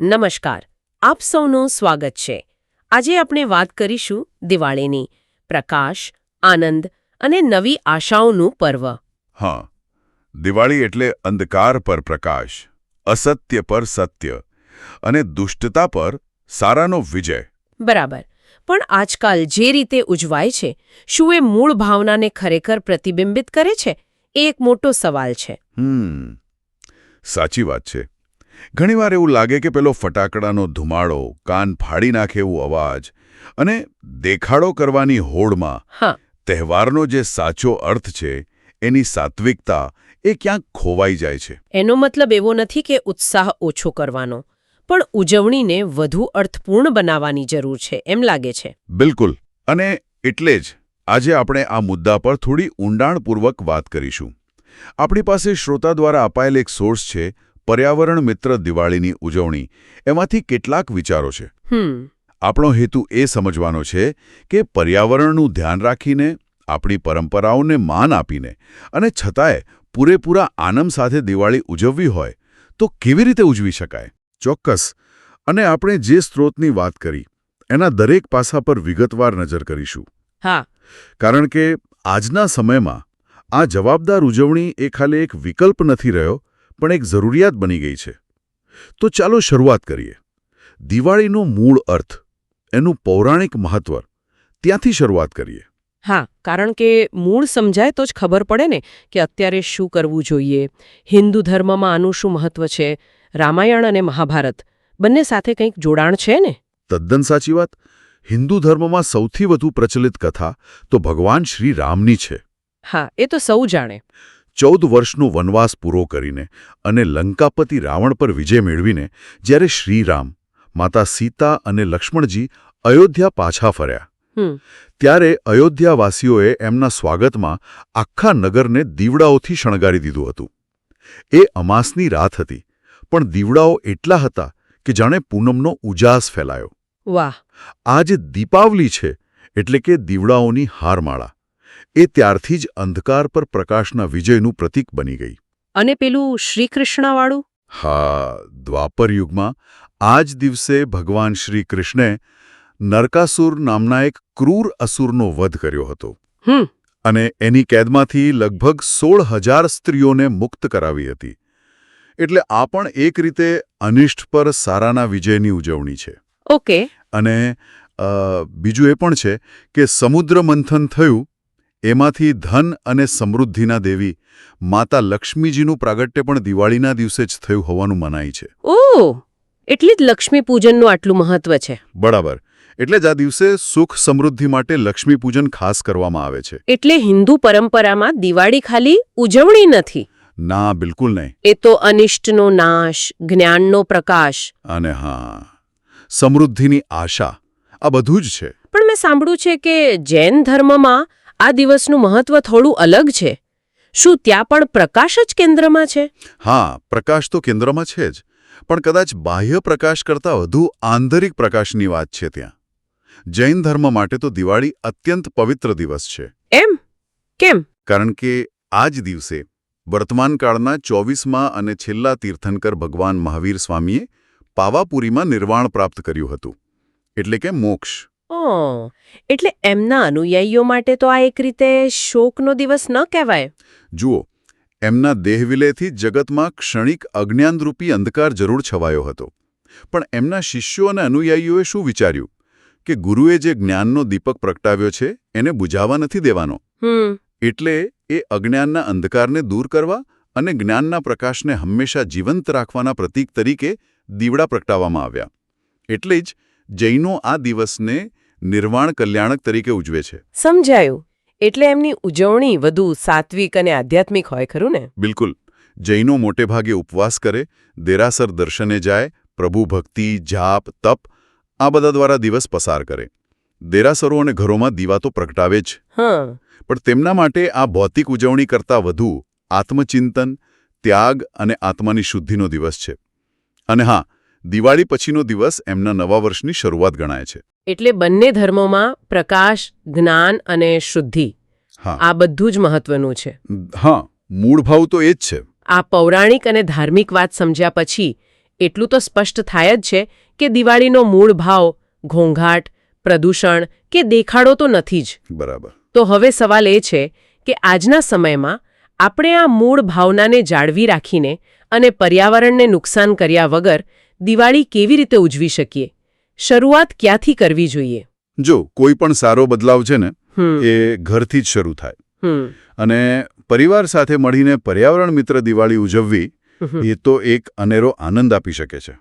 નમસ્કાર આપ સૌનું સ્વાગત છે. આજે આપણે વાત કરીશું દિવાળીની. પ્રકાશ આનંદ અને નવી આશાઓનું પર્વ. હા દિવાળી એટલે અંધકાર પર પ્રકાશ અસત્ય પર સત્ય અને દુષ્ટતા પર સારાનો વિજય. બરાબર. પણ આજકાલ જે રીતે ઉજવાય છે શું એ મૂળ ભાવનાને ખરેખર પ્રતિબિંબિત કરે છે? એ એક મોટો સવાલ છે. હમ સાચી વાત છે. ઘણીવાર એવું લાગે કે પેલો ફટાકડાનો ધુમાડો કાન ફાડી નાખે એવું અવાજ અને દેખાડો કરવાની હોડમાં હા. તહેવારનો જે સાચો અર્થ છે એની સાત્વિકતા એ ક્યાંક ખોવાઈ જાય છે. એનો મતલબ એવો નથી કે ઉત્સાહ ઓછો કરવાનો પણ ઉજવણીને વધુ અર્થપૂર્ણ બનાવવાની જરૂર છે એમ લાગે છે. બિલકુલ અને એટલે જ આજે આપણે આ મુદ્દા પર થોડી ઊંડાણપૂર્વક વાત કરીશું. આપણી પાસે શ્રોતા દ્વારા અપાયેલ એક સોર્સ છે પર્યાવરણ મિત્ર દિવાળીની ઉજવણી એમાંથી કેટલાક વિચારો છે. આપણો હેતુ એ સમજવાનો છે કે પર્યાવરણનું ધ્યાન રાખીને આપણી પરંપરાઓને માન આપીને અને છતાંય પૂરેપૂરા આનંદ સાથે દિવાળી ઉજવવી હોય તો કેવી રીતે ઉજવી શકાય? ચોક્કસ. અને આપણે જે સ્ત્રોતની વાત કરી એના દરેક પાસા પર વિગતવાર નજર કરીશું. હા. કારણ કે આજના સમયમાં આ જવાબદાર ઉજવણી એ ખાલી એક વિકલ્પ નથી રહ્યો પણ એક જરૂરિયાત બની ગઈ છે. તો ચાલો શરૂઆત કરીએ. દિવાળીનો મૂળ અર્થ એનું પૌરાણિક મહત્વ ત્યાંથી શરૂઆત કરીએ. હા કારણ કે મૂળ સમજાય તો જ ખબર પડે ને કે અત્યારે શું કરવું જોઈએ. હિન્દુ ધર્મમાં આનું શું મહત્વ છે? રામાયણ અને મહાભારત બંને સાથે કંઈક જોડાણ છે ને? તદ્દન સાચી વાત. હિન્દુ ધર્મમાં સૌથી વધુ પ્રચલિત કથા તો ભગવાન શ્રી રામની છે. હા એ તો સૌ જાણે. ચૌદ વર્ષનો વનવાસ પૂરો કરીને અને લંકાપતિ રાવણ પર વિજય મેળવીને જ્યારે શ્રીરામ માતા સીતા અને લક્ષ્મણજી અયોધ્યા પાછા ફર્યા. ત્યારે અયોધ્યાવાસીઓએ એમના સ્વાગતમાં આખા નગરને દીવડાઓથી શણગારી દીધું હતું. એ અમાસની રાત હતી પણ દીવડાઓ એટલા હતા કે જાણે પૂનમનો ઉજાસ ફેલાયો. વાહ. આ જે દીપાવલી છે એટલે કે દીવડાઓની હારમાળા. એ ત્યારથી જ અંધકાર પર પ્રકાશના વિજયનું પ્રતીક બની ગઈ. અને પેલું શ્રીકૃષ્ણવાળું? હા દ્વાપર યુગમાં આ જ દિવસે ભગવાન શ્રી કૃષ્ણે નરકાસુર નામના એક ક્રૂર અસુરનો વધ કર્યો હતો. અને એની કેદમાંથી લગભગ સોળ હજાર સ્ત્રીઓને મુક્ત કરાવી હતી. એટલે આ પણ એક રીતે અનિષ્ટ પર સારાના વિજયની ઉજવણી છે. ઓકે. અને બીજું એ પણ છે કે સમુદ્ર મંથન થયું એમાંથી ધન અને સમૃદ્ધિના દેવી માતા લક્ષ્મીજીનું પ્રાગટ્ય પણ દિવાળીના દિવસે જ થયું હોવાનું મનાય છે. ઓ એટલી જ લક્ષ્મી પૂજનનું આટલું મહત્વ છે. બરાબર. એટલે જ આ દિવસે સુખ સમૃદ્ધિ માટે લક્ષ્મી પૂજન ખાસ કરવામાં આવે છે. એટલે હિન્દુ પરંપરામાં દિવાળી ખાલી ઉજવણી નથી. ના બિલકુલ નહીં. એ તો અનિષ્ટનો નાશ જ્ઞાનનો પ્રકાશ. અને હા સમૃદ્ધિની આશા આ બધું જ છે. પણ મેં સાંભળ્યું છે કે જૈન ધર્મમાં આ દિવસનું મહત્વ થોડું અલગ છે. શું ત્યાં પણ પ્રકાશ જ કેન્દ્રમાં છે? હા પ્રકાશ તો કેન્દ્રમાં છે જ. પણ કદાચ બાહ્ય પ્રકાશ કરતાં વધુ આંતરિક પ્રકાશની વાત છે ત્યાં. જૈન ધર્મ માટે તો દિવાળી અત્યંત પવિત્ર દિવસ છે. એમ? કેમ? કારણ કે આ જ દિવસે વર્તમાનકાળના ચોવીસમાં અને છેલ્લા તીર્થંકર ભગવાન મહાવીર સ્વામીએ પાવાપુરીમાં નિર્વાણ પ્રાપ્ત કર્યું હતું. એટલે કે મોક્ષ. ઓ એટલે એમના અનુયાયીઓ માટે તો આ એક રીતે શોકનો દિવસ ન કહેવાય. જુઓ એમના દેહવિલેથી જગતમાં ક્ષણિક અજ્ઞાનરૂપી અંધકાર જરૂર છવાયો હતો. પણ એમના શિષ્યો અને અનુયાયીઓએ શું વિચાર્યું? કે ગુરુએ જે જ્ઞાનનો દીપક પ્રગટાવ્યો છે એને બુઝાવા નથી દેવાનો. એટલે એ અજ્ઞાનના અંધકારને દૂર કરવા અને જ્ઞાનના પ્રકાશને હંમેશા જીવંત રાખવાના પ્રતીક તરીકે દીવડા પ્રગટાવવામાં આવ્યા. એટલે જ જૈનો આ દિવસને નિર્વાણ કલ્યાણક તરીકે ઉજવે છે. સમજાયું. એટલે એમની ઉજવણી વધુ સાત્વિક અને આધ્યાત્મિક હોય ખરું ને? બિલકુલ. જૈનો મોટે ભાગે ઉપવાસ કરે દેરાસર દર્શને જાય પ્રભુ ભક્તિ જાપ તપ આ બધા દ્વારા દિવસ પસાર કરે. દેરાસરો અને ઘરોમાં દીવા તો પ્રગટાવે જ. હા. પણ તેમના માટે આ ભૌતિક ઉજવણી કરતાં વધુ આત્મચિંતન ત્યાગ અને આત્માની શુદ્ધિનો દિવસ છે. અને હા દિવાળી પછીનો દિવસ એમના નવા વર્ષની શરૂઆત ગણાય છે. એટલે બંને ધર્મોમાં પ્રકાશ જ્ઞાન અને શુદ્ધિ આ બધું જ મહત્વનું છે. હા મૂળ ભાવ તો એ જ છે. આ પૌરાણિક અને ધાર્મિક વાત સમજ્યા પછી એટલું તો સ્પષ્ટ થાય જ છે કે દિવાળીનો મૂળ ભાવ ઘોંઘાટ પ્રદૂષણ કે દેખાડો તો નથી જ. બરાબર. તો હવે સવાલ એ છે કે આજના સમયમાં આપણે આ મૂળ ભાવનાને જાળવી રાખીને અને પર્યાવરણને નુકસાન કર્યા વગર દિવાળી કેવી રીતે ઉજવી શકીએ? શરૂઆત ક્યાંથી કરવી જોઈએ? જો કોઈ પણ સારો બદલાવ છે ને એ ઘરથી જ શરૂ થાય. અને પરિવાર સાથે મળીને પર્યાવરણ મિત્ર દિવાળી ઉજવવી એ તો એક અનેરો આનંદ આપી શકે છે.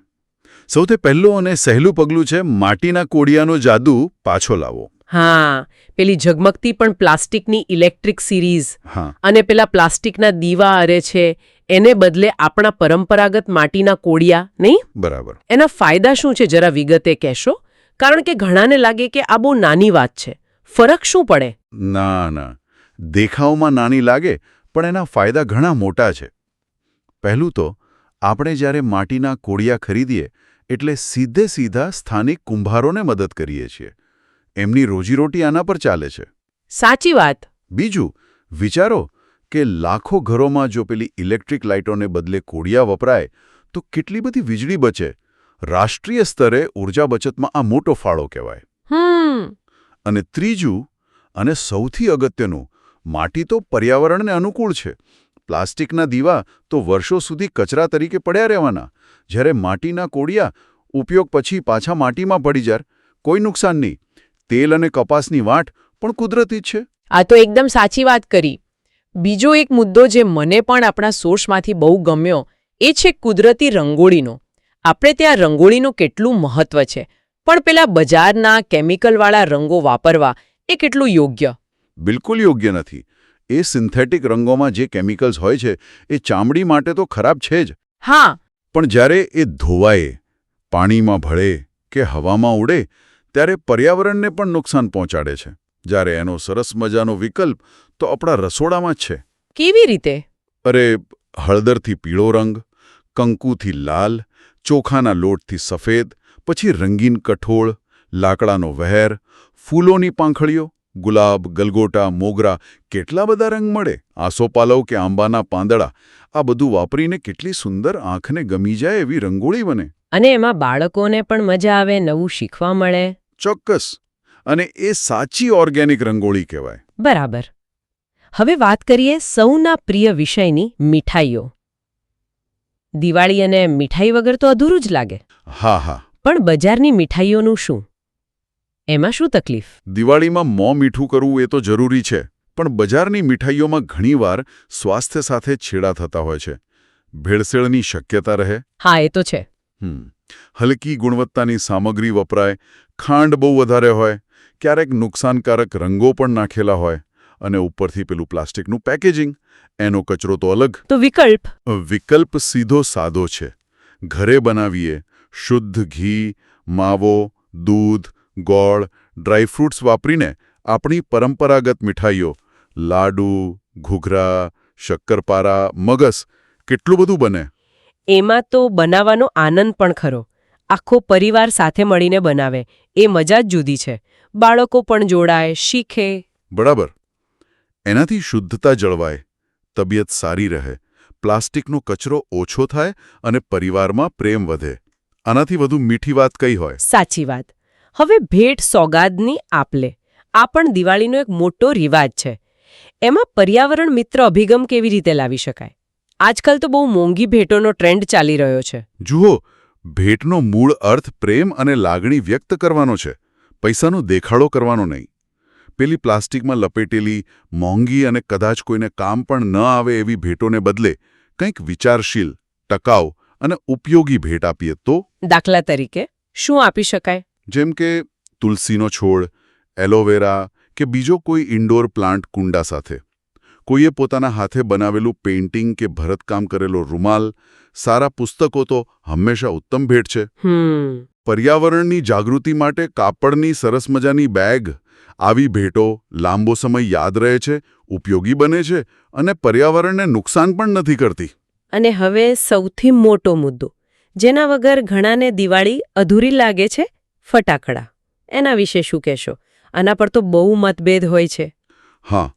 સૌથી પહેલું અને સહેલું પગલું છે માટીના કોડિયાનો જાદુ પાછો લાવો હા પેલી ઝગમગતી પણ પ્લાસ્ટિકની ઇલેક્ટ્રિક સિરીઝ હા. અને પેલા પ્લાસ્ટિકના દીવા અરે છે એને બદલે આપણા પરંપરાગત માટીના કોડિયા નહીં? બરાબર. એના ફાયદા શું છે જરા વિગતે કહેશો? કારણ કે ઘણાને લાગે કે આ બહુ નાની વાત છે. ફરક શું પડે? ના ના. દેખાવમાં નાની લાગે પણ એના ફાયદા ઘણા મોટા છે. પહેલું તો આપણે જ્યારે માટીના કોડિયા ખરીદીએ એટલે સીધે સીધા સ્થાનિક કુંભારોને મદદ કરીએ છીએ. એમની રોજીરોટી આના પર ચાલે છે. સાચી વાત. બીજું વિચારો કે લાખો ઘરોમાં જો પેલી ઇલેક્ટ્રિક લાઇટોને બદલે કોડિયા વપરાય તો કેટલી બધી વીજળી બચે? રાષ્ટ્રીય સ્તરે ઊર્જા બચતમાં આ મોટો ફાળો કહેવાય. અને ત્રીજું અને સૌથી અગત્યનું માટી તો પર્યાવરણને અનુકૂળ છે. પ્લાસ્ટિકના દીવા તો વર્ષો સુધી કચરા તરીકે પડ્યા રહેવાના. જ્યારે માટીના કોડિયા ઉપયોગ પછી પાછા માટીમાં પડી જાય કોઈ નુકસાન નહીં. તેલ અને કપાસની વાટ પણ કુદરતી જ છે. આ તો એકદમ સાચી વાત કરી. બીજો એક મુદ્દો જે મને પણ આપણા સોર્સમાંથી બહુ ગમ્યો એ છે કુદરતી રંગોળીનો. આપણે ત્યાં રંગોળીનું કેટલું મહત્વ છે? પણ પેલા બજારના કેમિકલવાળા રંગો વાપરવા એ કેટલું યોગ્ય? બિલકુલ યોગ્ય નથી. એ સિન્થેટિક રંગોમાં જે કેમિકલ્સ હોય છે એ ચામડી માટે તો ખરાબ છે જ. હા. પણ જ્યારે એ ધોવાય પાણીમાં ભળે કે હવામાં ઉડે ત્યારે પર્યાવરણને પણ નુકસાન પહોંચાડે છે. જ્યારે એનો સરસ મજાનો વિકલ્પ તો આપણા રસોડામાં જ છે. કેવી રીતે? અરે હળદરથી પીળો રંગ કંકુથી લાલ ચોખાના લોટથી સફેદ પછી રંગીન કઠોળ લાકડાનો વહેર ફૂલોની પાંખડીઓ ગુલાબ ગલગોટા મોગરા કેટલા બધા રંગ મળે? આસોપાલવ કે આંબાના પાંદડા? આ બધું વાપરીને કેટલી સુંદર આંખને ગમી જાય એવી રંગોળી બને. અને એમાં બાળકોને પણ મજા આવે નવું શીખવા મળે? ચોક્કસ. અને એ સાચી ઓર્ગેનિક રંગોળી કહેવાય. બરાબર. હવે વાત કરીએ સૌના પ્રિય વિષયની મીઠાઈઓ. દિવાળી અને મીઠાઈ વગર તો અધૂરું જ લાગે. હા હા. પણ બજારની મીઠાઈઓનું શું? એમાં શું તકલીફ? દિવાળીમાં મોં મીઠું કરવું એ તો જરૂરી છે પણ બજારની મીઠાઈઓમાં ઘણીવાર સ્વાસ્થ્ય સાથે છેડા થતા હોય છે. ભેળસેળની શક્યતા રહે. હા એ તો છે. હલકી ગુણવત્તાની સામગ્રી વપરાય ખાંડ બહુ વધારે હોય ક્યારેક નુકસાનકારક રંગો પણ નાખેલા હોય. અને ઉપરથી પેલું પ્લાસ્ટિકનું પેકેજિંગ. એનો કચરો તો અલગ. તો વિકલ્પ? વિકલ્પ સીધો સાદો છે. ઘરે બનાવીએ શુદ્ધ ઘી માવો દૂધ ગોળ ડ્રાયફ્રૂટ્સ વાપરીને આપણી પરંપરાગત મીઠાઈઓ લાડુ ઘૂઘરા શક્કરપારા મગસ કેટલું બધું બને. એમાં તો બનાવવાનો આનંદ પણ ખરો. આખો પરિવાર સાથે મળીને બનાવે. એ મજા જ જુદી છે. બાળકો પણ જોડાય શીખે. બરાબર. એનાથી શુદ્ધતા જળવાય તબિયત સારી રહે પ્લાસ્ટિકનો કચરો ઓછો થાય અને પરિવારમાં પ્રેમ વધે. આનાથી વધુ મીઠી વાત કઈ હોય? સાચી વાત. હવે ભેટ સોગાદની આપલે આ પણ દિવાળીનો એક મોટો રિવાજ છે. એમાં પર્યાવરણ મિત્ર અભિગમ કેવી રીતે લાવી શકાય? આજકાલ તો બહુ મોંઘી ભેટોનો ટ્રેન્ડ ચાલી રહ્યો છે. જુઓ ભેટનો મૂળ અર્થ પ્રેમ અને લાગણી વ્યક્ત કરવાનો છે. પૈસાનો દેખાડો કરવાનો નહીં. પેલી પ્લાસ્ટિકમાં લપેટેલી મોંઘી અને કદાચ કોઈને કામ પણ ન આવે એવી ભેટોને બદલે કંઈક વિચારશીલ ટકાઉ અને ઉપયોગી ભેટ આપીએ તો? દાખલા તરીકે શું આપી શકાય? જેમ કે તુલસીનો છોડ એલોવેરા કે બીજો કોઈ ઇન્ડોર પ્લાન્ટ કુંડા સાથે. કોઈએ પોતાના હાથે બનાવેલું પેઇન્ટિંગ કે ભરતકામ કરેલો રૂમાલ સારા પુસ્તકો તો હંમેશા ઉત્તમ ભેટ છે. પર્યાવરણની જાગૃતિ માટે કાપડની સરસ મજાની બેગ આવી ભેટો લાંબો સમય યાદ રહે છે ઉપયોગી બને છે અને પર્યાવરણને નુકસાન પણ નથી કરતી. અને હવે સૌથી મોટો મુદ્દો જેના વગર ઘણાને દિવાળી અધૂરી લાગે છે ફટાકડા. એના વિશે શું કહેશો? આના પર તો બહુ મતભેદ હોય છે. હા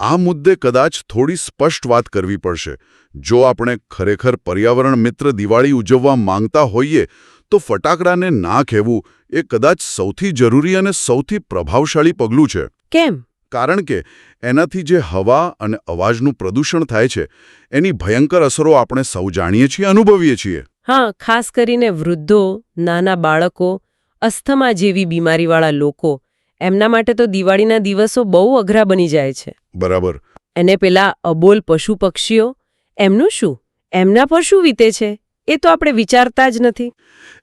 આ મુદ્દે કદાચ થોડી સ્પષ્ટ વાત કરવી પડશે. જો આપણે ખરેખર પર્યાવરણ મિત્ર દિવાળી ઉજવવા માંગતા હોઈએ તો ફટાકડાને ના કહેવું એ કદાચ સૌથી જરૂરી અને સૌથી પ્રભાવશાળી પગલું છે. કેમ? કારણ કે એનાથી જે હવા અને અવાજનું પ્રદૂષણ થાય છે એની ભયંકર અસરો આપણે સૌ જાણીએ છીએ અનુભવીએ છીએ. હા ખાસ કરીને વૃદ્ધો નાના બાળકો અસ્થમા જેવી બીમારીવાળા લોકો એમના માટે તો દિવાળીના દિવસો બહુ અઘરા બની જાય છે. બરાબર. અને પેલા અબોલ પશુ પક્ષીઓ એમનું શું? એમના પર શું વીતે છે? એ તો આપણે વિચારતા જ નથી.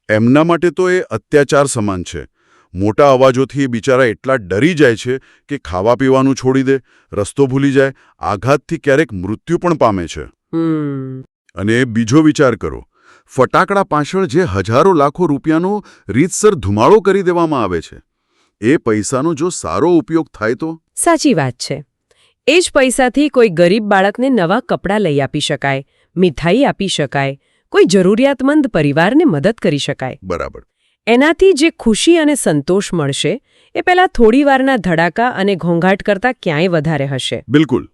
એમના માટે તો એ અત્યાચાર સમાન છે. મોટા અવાજોથી એ બિચારા એટલા ડરી જાય છે કે ખાવા પીવાનું છોડી દે રસ્તો ભૂલી જાય આઘાતથી ક્યારેક મૃત્યુ પણ પામે છે. હમ. અને બીજો વિચાર કરો. ફટાકડા પાછળ જે હજારો લાખો રૂપિયાનો રીતસર ધુમાડો કરી દેવામાં આવે છે. એ પૈસાનો જો સારો ઉપયોગ થાય તો? સાચી વાત છે. એ જ પૈસાથી કોઈ ગરીબ બાળકને નવા કપડાં લઈ આપી શકાય મીઠાઈ આપી શકાય કોઈ જરૂરિયાતમંદ પરિવારને મદદ કરી શકાય. બરાબર. એનાથી જે ખુશી અને સંતોષ મળશે એ પહેલાં થોડીવારના ધડાકા અને ઘોંઘાટ કરતાં ક્યાંય વધારે હશે. બિલકુલ.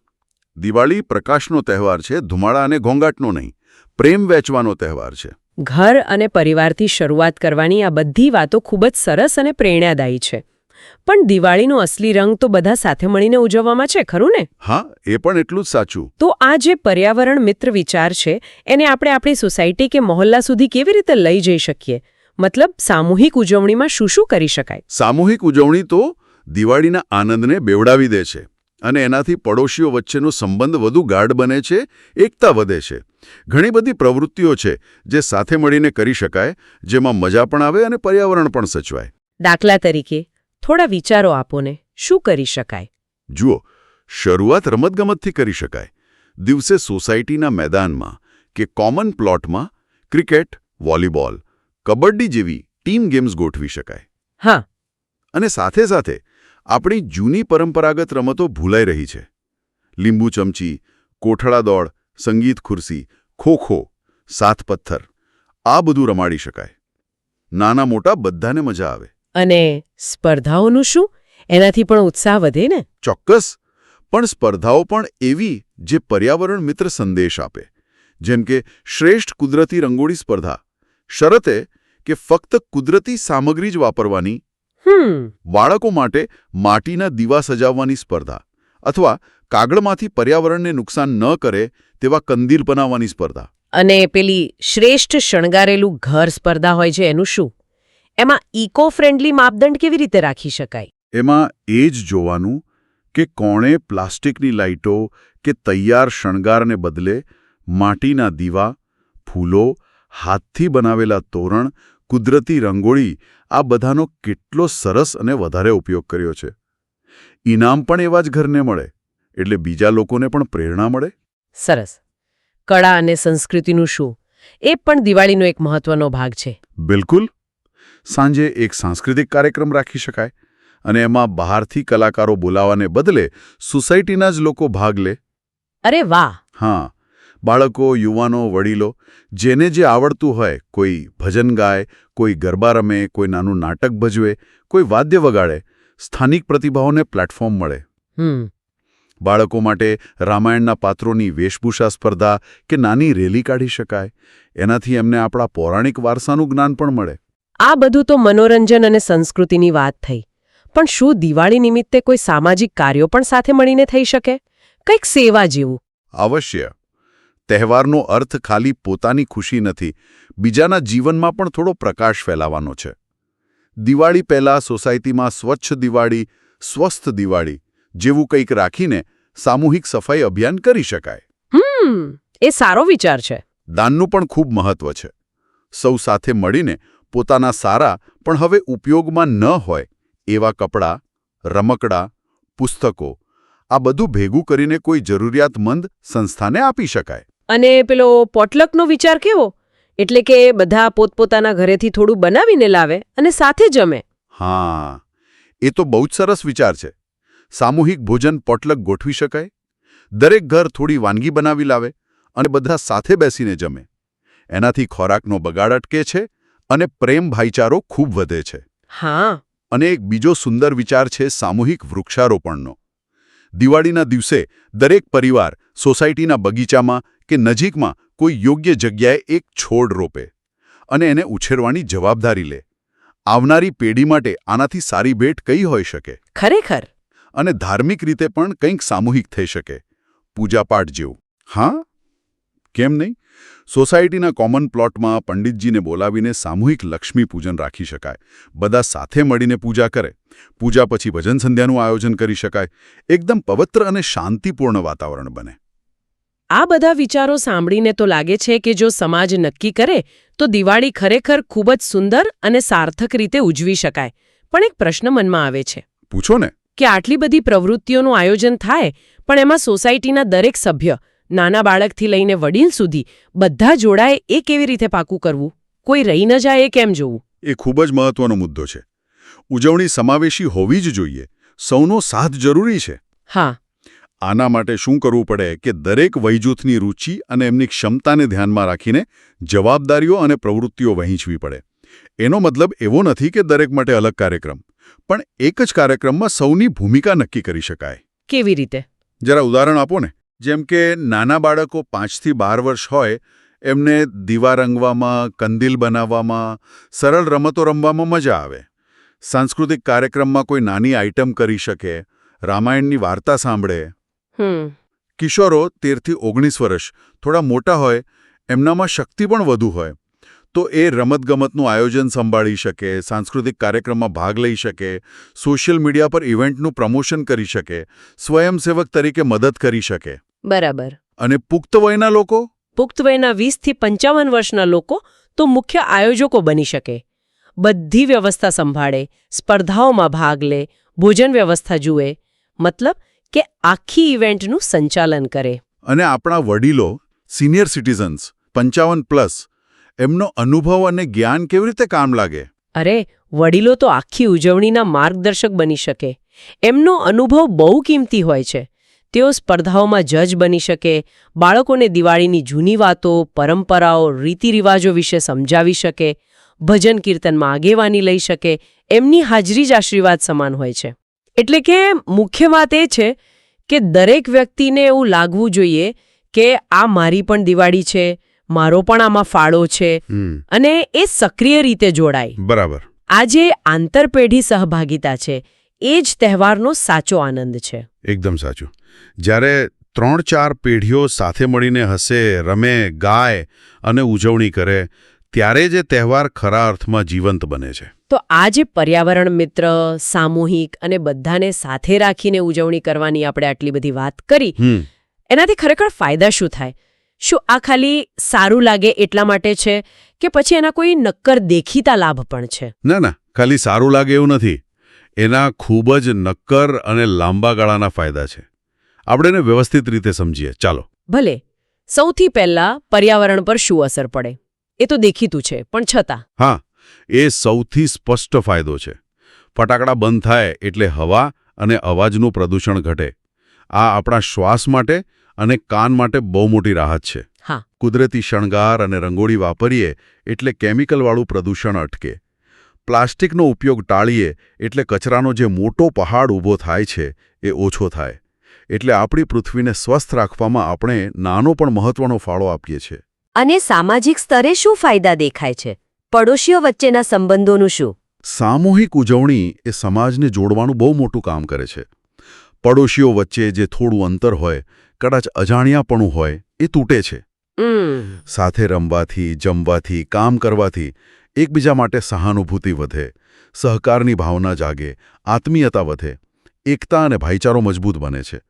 દિવાળી પ્રકાશનો તહેવાર છે ધુમાડા અને ઘોંઘાટનો નહીં. પ્રેમ વેચવાનો તહેવાર છે. ઘર અને પરિવારથી શરૂઆત કરવાની આ બધી વાતો ખૂબ જ સરસ અને પ્રેરણાદાયી છે. પણ દિવાળીનો અસલી રંગ તો બધા સાથે મળીને ઉજવવામાં છે ખરું ને? હા એ પણ એટલું જ સાચું. તો આ જે પર્યાવરણ મિત્ર વિચાર છે એને આપણે આપણી સોસાયટી કે મહોલ્લા સુધી કેવી રીતે લઈ જઈ શકીએ? મતલબ સામૂહિક ઉજવણીમાં શું શું કરી શકાય? સામૂહિક ઉજવણી તો દિવાળીના આનંદને બેવડાવી દે છે અને એનાથી પડોશીઓ વચ્ચેનો સંબંધ વધુ ગાઢ બને છે એકતા વધે છે. ઘણી બધી પ્રવૃત્તિઓ છે જે સાથે મળીને કરી શકાય જેમાં મજા પણ આવે અને પર્યાવરણ પણ સચવાય. દાખલા તરીકે થોડા વિચારો આપોને શું કરી શકાય? જુઓ શરૂઆત રમતગમતથી કરી શકાય. દિવસે સોસાયટીના મેદાનમાં કે કોમન પ્લોટમાં ક્રિકેટ વોલીબોલ કબડ્ડી જેવી ટીમ ગેમ્સ ગોઠવી શકાય. હા. અને સાથે સાથે આપણી જૂની પરંપરાગત રમતો ભૂલાઈ રહી છે. લીંબુ ચમચી કોઠડા દોડ સંગીત ખુરશી ખોખો સાત પથ્થર આ બધું રમાડી શકાય. નાના મોટા બધાને મજા આવે. અને સ્પર્ધાઓનું શું? એનાથી પણ ઉત્સાહ વધે ને? ચોક્કસ. પણ સ્પર્ધાઓ પણ એવી જે પર્યાવરણ મિત્ર સંદેશ આપે. જેમ કે શ્રેષ્ઠ કુદરતી રંગોળી સ્પર્ધા શરતે કે ફક્ત કુદરતી સામગ્રી જ વાપરવાની. બાળકો માટે માટીના દીવા સજાવવાની સ્પર્ધા અથવા કાગળમાંથી પર્યાવરણને નુકસાન ન કરે તેવા કંદીલ બનાવવાની સ્પર્ધા. અને પેલી શ્રેષ્ઠ શણગારેલું ઘર સ્પર્ધા હોય છે એનું શું? એમાં ઇકો ફ્રેન્ડલી માપદંડ કેવી રીતે રાખી શકાય? એમાં એ જ જોવાનું કે કોણે પ્લાસ્ટિકની લાઇટો કે તૈયાર શણગારને બદલે માટીના દીવા ફૂલો હાથથી બનાવેલા તોરણ કુદરતી રંગોળી આ બધાનો કેટલો સરસ અને વધારે ઉપયોગ કર્યો છે. ઇનામ પણ એવા જ ઘરને મળે એટલે બીજા લોકોને પણ પ્રેરણા મળે. સરસ. કળા અને સંસ્કૃતિનું શું? એ પણ દિવાળીનો એક મહત્વનો ભાગ છે. બિલકુલ. સાંજે એક સાંસ્કૃતિક કાર્યક્રમ રાખી શકાય અને એમાં બહારથી કલાકારો બોલાવાને બદલે સોસાયટીના જ લોકો ભાગ લે. અરે વાહ! હા બાળકો યુવાનો વડીલો જેને જે આવડતું હોય કોઈ ભજન ગાય કોઈ ગરબા રમે કોઈ નાનું નાટક ભજવે કોઈ વાદ્ય વગાડે સ્થાનિક પ્રતિભાઓને પ્લેટફોર્મ મળે. બાળકો માટે રામાયણના પાત્રોની વેશભૂષા સ્પર્ધા કે નાની રેલી કાઢી શકાય એનાથી એમને આપણા પૌરાણિક વારસાનું જ્ઞાન પણ મળે. આ બધું તો મનોરંજન અને સંસ્કૃતિની વાત થઈ. પણ શું દિવાળી નિમિત્તે કોઈ સામાજિક કાર્યો પણ સાથે મળીને થઈ શકે? કંઈક સેવા જેવું. અવશ્ય. તહેવારનો અર્થ ખાલી પોતાની ખુશી નથી બીજાના જીવનમાં પણ થોડો પ્રકાશ ફેલાવાનો છે. દિવાળી પહેલા સોસાયટીમાં સ્વચ્છ દિવાળી સ્વસ્થ દિવાળી જેવું કંઈક રાખીને સામૂહિક સફાઈ અભિયાન કરી શકાય. હમ એ સારો વિચાર છે. દાનનું પણ ખૂબ મહત્વ છે. સૌ સાથે મળીને પોતાના સારા પણ હવે ઉપયોગમાં ન હોય એવા કપડાં રમકડાં પુસ્તકો આ બધું ભેગું કરીને કોઈ જરૂરિયાતમંદ સંસ્થાને આપી શકાય. અને પેલો પોટલકનો વિચાર કેવો? એટલે કે બધા પોતપોતાના ઘરેથી થોડું બનાવીને લાવે અને સાથે જમે. હા એ તો બહુ જ સરસ વિચાર છે. સામૂહિક ભોજન પોટલક ગોઠવી શકાય દરેક ઘર થોડી વાનગી બનાવી લાવે અને બધા સાથે બેસીને જમે. એનાથી ખોરાકનો બગાડ અટકે છે અને પ્રેમ ભાઈચારો ખૂબ વધે છે. હા. અને એક બીજો સુંદર વિચાર છે સામૂહિક વૃક્ષારોપણનો. દિવાળીના દિવસે દરેક પરિવાર સોસાયટીના બગીચામાં કે નજીકમાં કોઈ યોગ્ય જગ્યાએ એક છોડ રોપે અને એને ઉછેરવાની જવાબદારી લે. આવનારી પેઢી માટે આનાથી સારી ભેટ કઈ હોઈ શકે? ખરેખર? અને ધાર્મિક રીતે પણ કંઈક સામૂહિક થઈ શકે. પૂજાપાઠ જેવું. હા? કેમ નહીં? સોસાયટીના કોમન પ્લોટમાં પંડિતજીને બોલાવીને સામૂહિક લક્ષ્મી પૂજન રાખી શકાય. બધા સાથે મળીને પૂજા કરે. પૂજા પછી ભજન સંધ્યાનું આયોજન કરી શકાય. એકદમ પવિત્ર અને શાંતિપૂર્ણ વાતાવરણ બને. આ બધા વિચારો સાંભળીને તો લાગે છે કે જો સમાજ નક્કી કરે તો દિવાળી ખરેખર ખૂબ જ સુંદર અને સાર્થક રીતે ઉજવી શકાય. પણ એક પ્રશ્ન મનમાં આવે છે. પૂછો ને. કે આટલી બધી પ્રવૃત્તિઓનું આયોજન થાય પણ એમાં સોસાયટીના દરેક સભ્ય નાના બાળકથી લઈને વડીલ સુધી બધા જોડાએ એ કેવી રીતે પાકું કરવું? કોઈ રહી ન જાય એ કેમ જોવું? એ ખૂબ જ મહત્વનો મુદ્દો છે. ઉજવણી સમાવેશી હોવી જ જોઈએ. સૌનો સાથ જરૂરી છે. હા. આના માટે શું કરવું પડે કે દરેક વયજૂથની રુચિ અને એમની ક્ષમતાને ધ્યાનમાં રાખીને જવાબદારીઓ અને પ્રવૃત્તિઓ વહેંચવી પડે. એનો મતલબ એવો નથી કે દરેક માટે અલગ કાર્યક્રમ પણ એક જ કાર્યક્રમમાં સૌની ભૂમિકા નક્કી કરી શકાય. કેવી રીતે? જરા ઉદાહરણ આપો ને. જેમ કે નાના બાળકો પાંચથી બાર વર્ષ હોય એમને દીવા રંગવામાં કંદીલ બનાવવામાં સરળ રમતો રમવામાં મજા આવે. સાંસ્કૃતિક કાર્યક્રમમાં કોઈ નાની આઇટમ કરી શકે રામાયણની વાર્તા સાંભળે. કિશોરો તેરથી ઓગણીસ વર્ષ થોડા મોટા હોય એમનામાં શક્તિ પણ વધુ હોય. તો એ રમતગમતનું આયોજન સંભાળી શકે સાંસ્કૃતિક કાર્યક્રમમાં ભાગ લઈ શકે સોશિયલ મીડિયા પર ઇવેન્ટનું પ્રમોશન કરી શકે સ્વયંસેવક તરીકે મદદ કરી શકે. બરાબર. અને પુખ્ત વયના લોકો? પુખ્ત વયના વીસથી પંચાવન વર્ષના લોકો તો મુખ્ય આયોજકો બની શકે. બધી વ્યવસ્થા સંભાળે સ્પર્ધાઓમાં ભાગ લે ભોજન વ્યવસ્થા જુએ મતલબ કે આખી ઇવેન્ટનું સંચાલન કરે. અને આપણા વડીલો સિનિયર સિટીઝન્સ પંચાવન પ્લસ એમનો અનુભવ અને જ્ઞાન કેવી રીતે કામ લાગે? અરે, વડીલો તો આખી ઉજવણીના માર્ગદર્શક બની શકે. એમનો અનુભવ બહુ કિંમતી હોય છે. તેઓ સ્પર્ધાઓમાં જજ બની શકે, બાળકોને દિવાળીની જૂની વાતો, પરંપરાઓ, રીતિરિવાજો વિશે સમજાવી શકે, ભજન કીર્તનમાં આગેવાની લઈ શકે, એમની હાજરી જ આશીર્વાદ સમાન હોય છે. એટલે કે મુખ્ય વાત એ છે કે દરેક વ્યક્તિને એવું લાગવું જોઈએ કે આ મારી પણ દિવાળી છે મારો પણ આમાં ફાળો છે. અને એ સક્રિય રીતે જોડાય. બરાબર. આ જે આંતરપેઢી સહભાગિતા છે. એ જ તહેવારનો સાચો આનંદ છે. એકદમ સાચું. જ્યારે ત્રણ ચાર પેઢીઓ સાથે મળીને હસે રમે ગાય અને ઉજવણી કરે ત્યારે જે તહેવાર ખરા અર્થમાં જીવંત બને છે. તો આ જે પર્યાવરણ મિત્ર સામૂહિક અને બધાને સાથે રાખીને ઉજવણી કરવાની આપણે આટલી બધી વાત કરી. એનાથી ખરેખર ફાયદા શું થાય? શું આ ખાલી સારું લાગે એટલા માટે છે કે પછી એના કોઈ નક્કર દેખીતા લાભ પણ છે? ના ના ખાલી સારું લાગે એવું નથી. એના ખૂબ જ નક્કર અને લાંબા ગાળાના ફાયદા છે. આપણે એને વ્યવસ્થિત રીતે સમજીએ. ચાલો. ભલે સૌથી પહેલા પર્યાવરણ પર શું અસર પડે? એ તો દેખીતું છે પણ છતાં. હા એ સૌથી સ્પષ્ટ ફાયદો છે. ફટાકડા બંધ થાય એટલે હવા અને અવાજનું પ્રદૂષણ ઘટે. આ આપણા શ્વાસ માટે અને કાન માટે બહુ મોટી રાહત છે. હા. કુદરતી શણગાર અને રંગોળી વાપરીએ એટલે કેમિકલવાળું પ્રદૂષણ અટકે. પ્લાસ્ટિકનો ઉપયોગ ટાળીએ એટલે કચરાનો જે મોટો પહાડ ઊભો થાય છે એ ઓછો થાય. એટલે આપણી પૃથ્વીને સ્વસ્થ રાખવામાં આપણે નાનો પણ મહત્વનો ફાળો આપીએ છીએ. અને સામાજિક સ્તરે શું ફાયદા દેખાય છે? પડોશીઓ વચ્ચેના સંબંધોનું શું? સામૂહિક ઉજવણી એ સમાજને જોડવાનું બહુ મોટું કામ કરે છે. પડોશીઓ વચ્ચે જે થોડું અંતર હોય કદાચ અજાણ્યાપણું હોય એ તૂટે છે. સાથે રમવાથી જમવાથી કામ કરવાથી એકબીજા માટે સહાનુભૂતિ વધે સહકારની ભાવના જાગે આત્મીયતા વધે એકતા અને ભાઈચારો મજબૂત બને છે.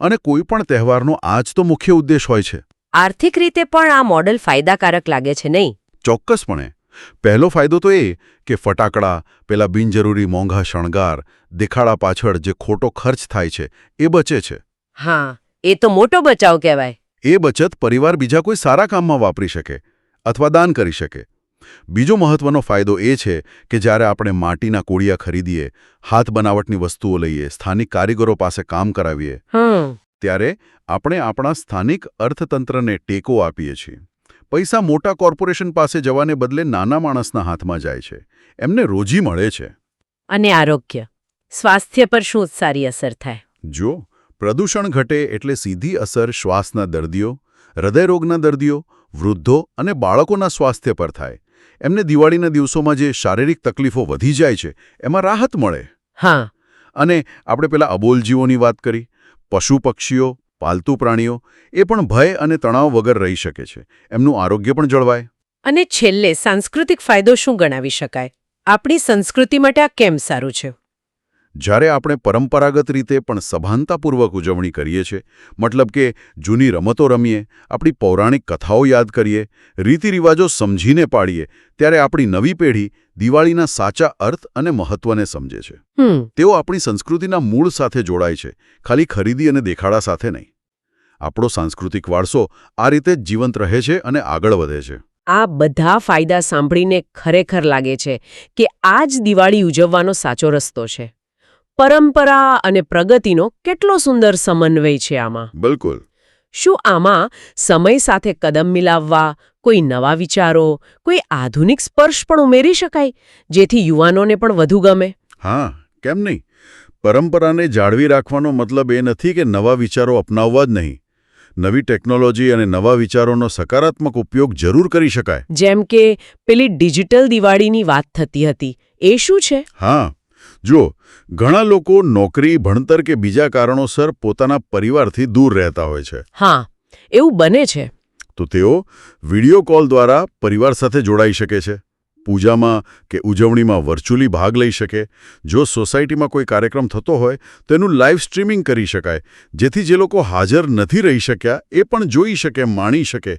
અને કોઈ પણ તહેવારનો આ જ તો મુખ્ય ઉદ્દેશ હોય છે. આર્થિક રીતે પણ આ મોડલ ફાયદાકારક લાગે છે નહીં? ચોક્કસપણે. પહેલો ફાયદો તો એ કે ફટાકડા પેલા બિનજરૂરી મોંઘા શણગાર દેખાડા પાછળ જે ખોટો ખર્ચ થાય છે એ બચે છે. હા. એ તો મોટો બચાવ કહેવાય. એ બચત પરિવાર બીજા કોઈ સારા કામમાં વાપરી શકે અથવા દાન કરી શકે. બીજો મહત્વનો ફાયદો એ છે કે જ્યારે આપણે માટીના કોળિયા ખરીદીએ હાથ બનાવટની વસ્તુઓ લઈએ સ્થાનિક કારીગરો પાસે કામ કરાવીએ ત્યારે આપણે આપણા સ્થાનિક અર્થતંત્રને ટેકો આપીએ છીએ. પૈસા મોટા કોર્પોરેશન પાસે જવાને બદલે નાના માણસના હાથમાં જાય છે. એમને રોજી મળે છે. અને આરોગ્ય. સ્વાસ્થ્ય પર શું સારી અસર થાય? જો પ્રદૂષણ ઘટે એટલે સીધી અસર શ્વાસના દર્દીઓ હૃદયરોગના દર્દીઓ વૃદ્ધો અને બાળકોના સ્વાસ્થ્ય પર થાય. એમને દિવાળીના દિવસોમાં જે શારીરિક તકલીફો વધી જાય છે એમાં રાહત મળે. હા. અને આપણે પેલા અબોલ જીવોની વાત કરી પશુ પક્ષીઓ પાલતુ પ્રાણીઓ એ પણ ભય અને તણાવ વગર રહી શકે છે. એમનું આરોગ્ય પણ જળવાય. અને છેલ્લે સાંસ્કૃતિક ફાયદો શું ગણાવી શકાય? આપણી સંસ્કૃતિ માટે આ કેમ સારું છે? જ્યારે આપણે પરંપરાગત રીતે પણ સભાનતાપૂર્વક ઉજવણી કરીએ છીએ મતલબ કે જૂની રમતો રમીએ આપણી પૌરાણિક કથાઓ યાદ કરીએ રીતિરિવાજો સમજીને પાડીએ ત્યારે આપણી નવી પેઢી દિવાળીના સાચા અર્થ અને મહત્વને સમજે છે. તેઓ આપણી સંસ્કૃતિના મૂળ સાથે જોડાય છે ખાલી ખરીદી અને દેખાડા સાથે નહીં. આપણો સાંસ્કૃતિક વારસો આ રીતે જ જીવંત રહે છે અને આગળ વધે છે. આ બધા ફાયદા સાંભળીને ખરેખર લાગે છે કે આ જ દિવાળી ઉજવવાનો સાચો રસ્તો છે. પરંપરા અને પ્રગતિનો કેટલો સુંદર સમન્વય છે આમાં? બિલકુલ. શું આમાં સમય સાથે કદમ મિલાવવા કોઈ નવા વિચારો કોઈ આધુનિક સ્પર્શ પણ ઉમેરી શકાય જેથી યુવાનોને પણ વધુ ગમે? હા કેમ નહીં? પરંપરાને જાળવી રાખવાનો મતલબ એ નથી કે નવા વિચારો અપનાવવા જ નહીં. નવી ટેકનોલોજી અને નવા વિચારોનો સકારાત્મક ઉપયોગ જરૂર કરી શકાય. જેમ કે પેલી ડિજિટલ દિવાળીની વાત થતી હતી. એ શું છે? હા જુઓ ઘણા લોકો નોકરી ભણતર કે બીજા કારણોસર પોતાના પરિવારથી દૂર રહેતા હોય છે. હા એવું બને છે. તો તેઓ વીડિયો કોલ દ્વારા પરિવાર સાથે જોડાઈ શકે છે પૂજામાં કે ઉજવણીમાં વર્ચ્યુઅલી ભાગ લઈ શકે. જો સોસાયટીમાં કોઈ કાર્યક્રમ થતો હોય તો એનું લાઈવ સ્ટ્રીમિંગ કરી શકાય જેથી જે લોકો હાજર નથી રહી શક્યા એ પણ જોઈ શકે માણી શકે.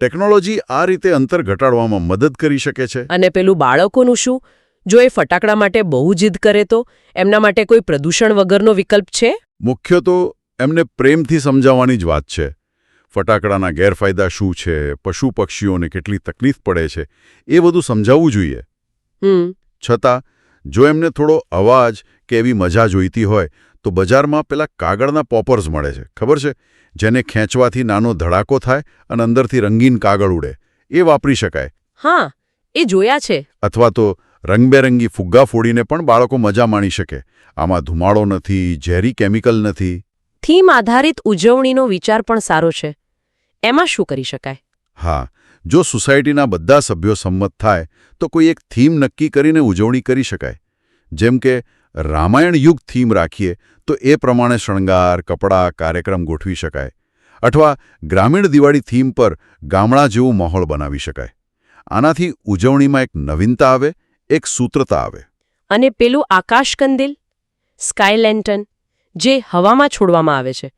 ટેકનોલોજી આ રીતે અંતર ઘટાડવામાં મદદ કરી શકે છે. અને પેલું બાળકોનું શું? જો એ ફટાકડા માટે બહુ જીદ કરે તો? એમના માટે કોઈ પ્રદૂષણ વગરનો વિકલ્પ છે? મુખ્ય તો એમને પ્રેમથી સમજાવવાની જ વાત છે. ફટાકડાના ગેરફાયદા શું છે? પશુ પક્ષીઓને કેટલી તકલીફ પડે છે? એ બધું સમજાવવું જોઈએ. હમ. છતાં જો એમને થોડો અવાજ કે એવી મજા જોઈતી હોય તો બજારમાં પેલા કાગળના પોપર્સ મળે છે. ખબર છે? જેને ખેંચવાથી નાનો ધડાકો થાય અને અંદરથી રંગીન કાગળ ઉડે. એ વાપરી શકાય. હા એ જોયા છે. અથવા તો રંગબેરંગી ફુગ્ગા ફોડીને પણ બાળકો મજા માણી શકે. આમાં ધુમાડો નથી ઝેરી કેમિકલ નથી. થીમ આધારિત ઉજવણીનો વિચાર પણ સારો છે. એમાં શું કરી શકાય? હા જો સોસાયટીના બધા સભ્યો સંમત થાય તો કોઈ એક થીમ નક્કી કરીને ઉજવણી કરી શકાય. જેમ કે રામાયણ યુગ થીમ રાખીએ તો એ પ્રમાણે શણગાર કપડાં કાર્યક્રમ ગોઠવી શકાય. અથવા ગ્રામીણ દિવાળી થીમ પર ગામડા જેવું માહોલ બનાવી શકાય. આનાથી ઉજવણીમાં એક નવીનતા આવે એક સૂત્રતા આવે. અને પેલું આકાશકંદિલ સ્કાય લેન્ટન જે હવામાં છોડવામાં આવે છે.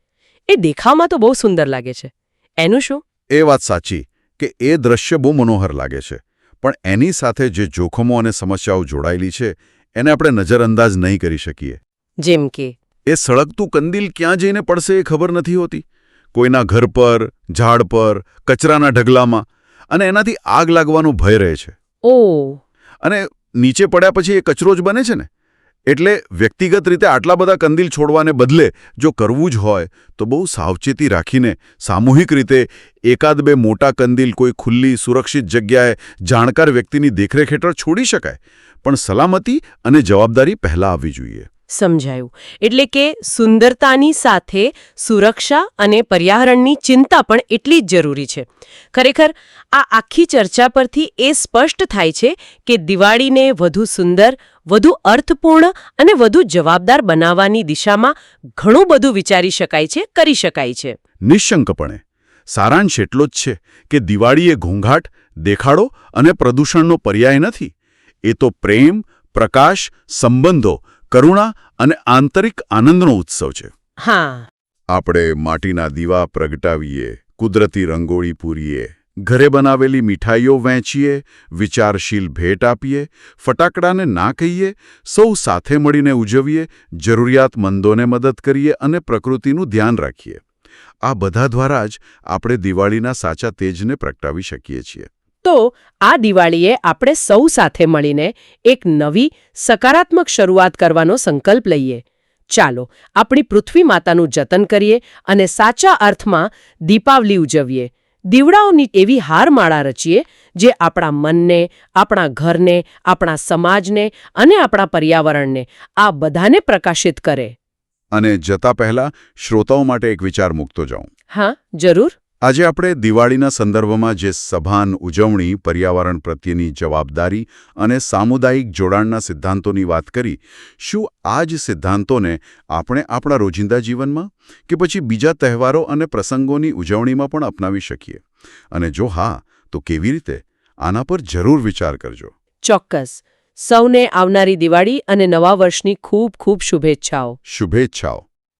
એ દેખાવમાં તો બહુ સુંદર લાગે છે. એનું શું? એ વાત સાચી કે એ દ્રશ્ય બહુ મનોહર લાગે છે. પણ એની સાથે જે જોખમો અને સમસ્યાઓ જોડાયેલી છે એને આપણે નજરઅંદાજ નહીં કરી શકીએ. જેમ કે? એ સળગતું કંદિલ ક્યાં જઈને પડશે એ ખબર નથી હોતી. કોઈના ઘર પર ઝાડ પર કચરાના ઢગલામાં અને એનાથી આગ લાગવાનો ભય રહે છે. ઓ. અને નીચે પડ્યા પછી એ કચરો જ બને છે ને? એટલે વ્યક્તિગત રીતે આટલા બધા કંદીલ છોડવાને બદલે જો કરવું જ હોય, તો બહુ સાવચેતી રાખીને સામૂહિક રીતે એકાદ બે મોટા કંદીલ કોઈ ખુલ્લી, સુરક્ષિત જગ્યાએ જાણકાર વ્યક્તિની દેખરેખ હેઠળ છોડી શકાય. પણ સલામતી અને જવાબદારી પહેલાં આવવી જોઈએ. સમજાયું. એટલે કે સુંદરતાની સાથે સુરક્ષા અને પર્યાવરણની ચિંતા પણ એટલી જ જરૂરી છે. ખરેખર, આ આખી ચર્ચા પરથી એ સ્પષ્ટ થાય છે કે દિવાળીને વધુ સુંદર, વધુ અર્થપૂર્ણ અને વધુ જવાબદાર બનાવવાની દિશામાં ઘણું બધું વિચારી શકાય છે, કરી શકાય છે. નિઃશંકપણે. સારાંશ એટલો જ છે કે દિવાળી એ ઘોંઘાટ, દેખાડો અને પ્રદૂષણનો પર્યાય નથી. એ તો પ્રેમ, પ્રકાશ, સંબંધો કરુણા અને આંતરિક આનંદનો ઉત્સવ છે. હા. આપણે માટીના દીવા પ્રગટાવીએ કુદરતી રંગોળી પૂરીએ ઘરે બનાવેલી મીઠાઈઓ વહેંચીએ વિચારશીલ ભેટ આપીએ ફટાકડાને ના કહીએ સૌ સાથે મળીને ઉજવીએ જરૂરિયાતમંદોને મદદ કરીએ અને પ્રકૃતિનું ધ્યાન રાખીએ. આ બધા દ્વારા જ આપણે દિવાળીના સાચા તેજને પ્રગટાવી શકીએ છીએ. તો આ દિવાળીએ આપણે સૌ સાથે મળીને એક નવી સકારાત્મક શરૂઆત કરવાનો સંકલ્પ લઈએ. ચાલો આપણી પૃથ્વી માતાનું જતન કરીએ અને સાચા અર્થમાં દીપાવલી ઉજવીએ. દીવડાઓની એવી હારમાળા રચીએ જે આપણા મનને આપણા ઘરને આપણા સમાજને અને આપણા પર્યાવરણને આ બધાને પ્રકાશિત કરે. અને જતા પહેલા શ્રોતાઓ માટે એક વિચાર મૂકતો જાઉં. હા જરૂર. આજે આપણે દિવાળીના સંદર્ભમાં જે સભાન ઉજવણી પર્યાવરણ પ્રત્યેની જવાબદારી અને સામુદાયિક જોડાણના સિદ્ધાંતોની વાત કરી શું આ જ સિદ્ધાંતોને આપણે આપણા રોજિંદા જીવનમાં કે પછી બીજા તહેવારો અને પ્રસંગોની ઉજવણીમાં પણ અપનાવી શકીએ? અને જો હા તો કેવી રીતે? આના પર જરૂર વિચાર કરજો. ચોક્કસ. સૌને આવનારી દિવાળી અને નવા વર્ષની ખૂબ ખૂબ શુભેચ્છાઓ. શુભેચ્છાઓ.